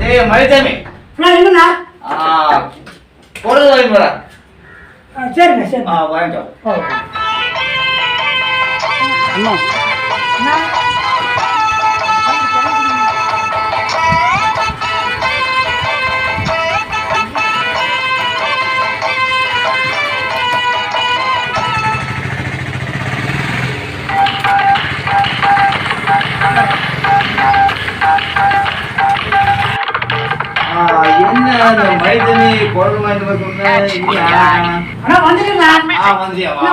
டேய் மயில்சாமி நான் என்னண்ணா? ஆ பொழுது வாங்கி சரிண்ணா சரி ஆ வாங்கிட்டோம் ஓ அந்த வாங்கிட்டு வர சொன்னேன். இல்லையா அண்ணா வந்துடுங்களா ஆ வந்தியா வா,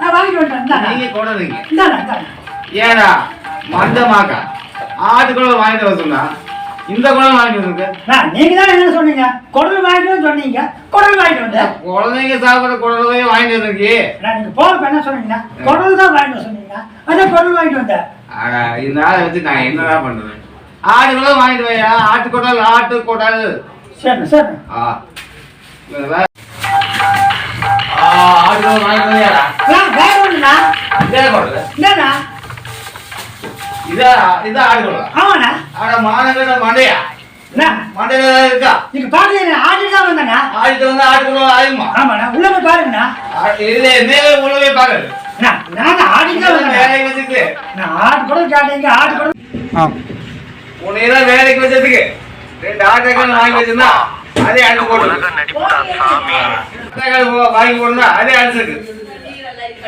நான் வாங்கிட்டு வந்துட்டேன். நீங்க கொடறீங்க இந்தாண்ணா ஏடா மந்தமாக்கா. ஆட்டுக்குள்ள வாங்கிட்டு வர சொன்னா இந்த குழம்பு வாங்கிட்டு வந்துருக்கு. நீங்க தான் என்ன சொன்னீங்க? குடல் வாங்கிட்டு சொன்னீங்க. குடல் வாங்கிட்டு வந்தேன் குழந்தைங்க சாப்பிட்ற குழந்தைய வாங்கிட்டு வந்திருக்கு நீங்க போறப்ப என்ன சொன்னீங்க? குடல் தான் வாங்கிட்டு சொன்னீங்க. அதான் குடல் வாங்கிட்டு வந்தேன் இந்த நாளை வச்சு நான் என்னடா பண்றது ஆட்டுக்குள்ள வாங்கிட்டு வையா ஆட்டு கொட்டால் ஆட்டு கொட்டால். சரிண்ணா சரிண்ணா ஆ. வேற ஆ ஆட்டுக்குள்ள வாங்கிட்டு வையாடா வேற ஒண்ணுண்ணா? இதே கொடல இதா இதா ஆட்டுக்குள்ள ஆமாண்ணா. ஆட மானங்கட மண்டையா? அண்ணா மண்டையில இருக்கா? நீங்க பாக்கல ஆடிட்டு தான் வந்தேண்ணா. ஆடிட்டு வந்து ஆட்டுக்குள்ள ஆயுமா? ஆமாண்ணா. உள்ள போய் பாருங்கண்ணா. இது என்ன உணவே பாக்குறது அண்ணா நான் ஆடிட்டு தான் வந்தேன் வேலைக்கு வச்சுட்டு நான் ஆடு குடல் கேட்டீங்க ஆடு குடல் ஆ. உன்னையெல்லாம் வேலைக்கு வச்சதுக்கு ரெண்டு ஆட்டோக்கள் வாங்கி வச்சிருந்தா அதே அடிச்சு போட்டு வாங்கி போடுனா அதே அடிச்சிருக்கு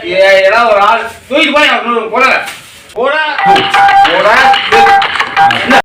ஏ ஏதாவது ஒரு ஆள் தூக்கி போய் போட